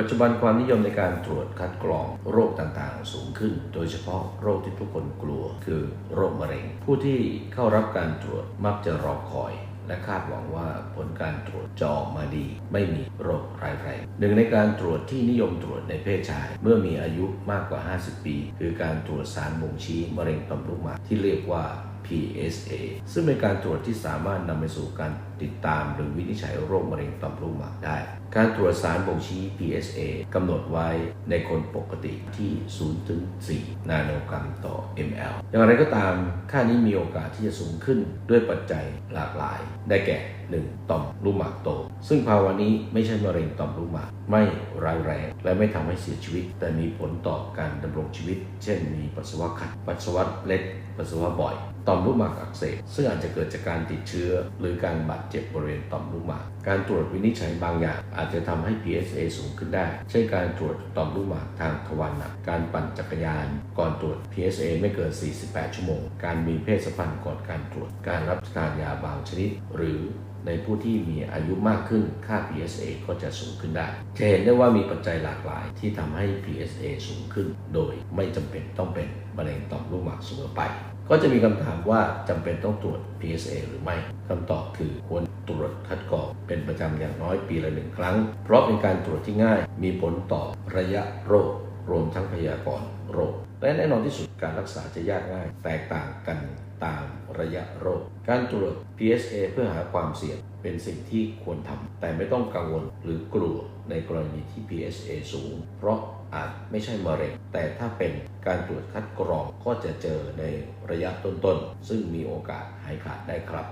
ปัจจุบันความนิยมในการตรวจคัดกรองโรคต่างๆ สูงขึ้น โดยเฉพาะโรคที่ทุกคนกลัว คือโรคมะเร็ง ผู้ที่เข้ารับการตรวจมักจะรอคอย และคาดหวังว่าผลการตรวจจะออกมาดี ไม่มีโรคร้ายแรงหนึ่งในการตรวจที่นิยมตรวจในเพศชาย เมื่อมีอายุมากกว่า 50 ปี คือการตรวจสารบ่งชี้มะเร็งต่อมลูกหมากที่เรียกว่า PSA ซึ่งเป็นการตรวจที่สามารถนำไปสู่การติดตามหรือวินิจฉัยโรคมะเร็งต่อมลูกหมากได้ การตรวจสารบ่งชี้ PSA กำหนดไว้ในคนปกติที่0ถึง4นาโนกรัมต่อ ml อย่างไรก็ตาม ค่านี้มีโอกาสที่จะสูงขึ้นด้วยปัจจัยหลากหลาย ได้แก่ 1. ต่อมลูกหมากโต ซึ่งภาวะนี้ไม่ใช่มะเร็งต่อมลูกหมาก ไม่ร้ายแรง และไม่ทำให้เสียชีวิต แต่มีผลต่อการดำรงชีวิต เช่น มีปัสสาวะขัด ปัสสาวะเล็ด ปัสสาวะบ่อย ต่อมลูกหมากอักเสบซึ่งอาจจะเกิดจากการติดเชื้อ หรือการบาดเจ็บบริเวณต่อมลูกหมาก การตรวจวินิจฉัยบางอย่าง อาจจะทำให้ PSA สูงขึ้นได้ เช่นการตรวจต่อมลูกหมากทางทวารหนัก การปั่นจักรยาน ก่อนตรวจ PSA ไม่เกิน 48 ชั่วโมง การมีเพศสัมพันธ์ก่อนการตรวจ การรับประทานยาบางชนิด หรือในผู้ที่มีอายุมากขึ้นค่า PSA ก็จะสูงขึ้นได้ จะเห็นได้ว่ามีปัจจัยหลากหลายที่ทำให้ PSA สูงขึ้น โดยไม่จำเป็นต้องเป็น อ,อไป ก็จะมีคำถามว่าจำเป็นต้องตรวจ PSA หรือไม่คำตอบคือควรตรวจคัดกรองเป็นประจำอย่างน้อยปีละหนึ่งครั้ง เพราะเป็นการตรวจที่ง่ายมีผลต่อระยะโรค รวมทั้งพยากรณ์โรค และแน่นอนที่สุดการรักษาจะยากง่าย แตกต่างกันตามระยะโรค การตรวจ PSA เพื่อหาความเสี่ยงเป็นสิ่งที่ควรทำ แต่ไม่ต้องกังวลหรือกลัวในกรณีที่ PSA สูง เพราะอาจไม่ใช่มะเร็ง แต่ถ้าเป็นการตรวจคัดกรองก็จะเจอในระยะต้นๆ ซึ่งมีโอกาสหายขาดได้ครับ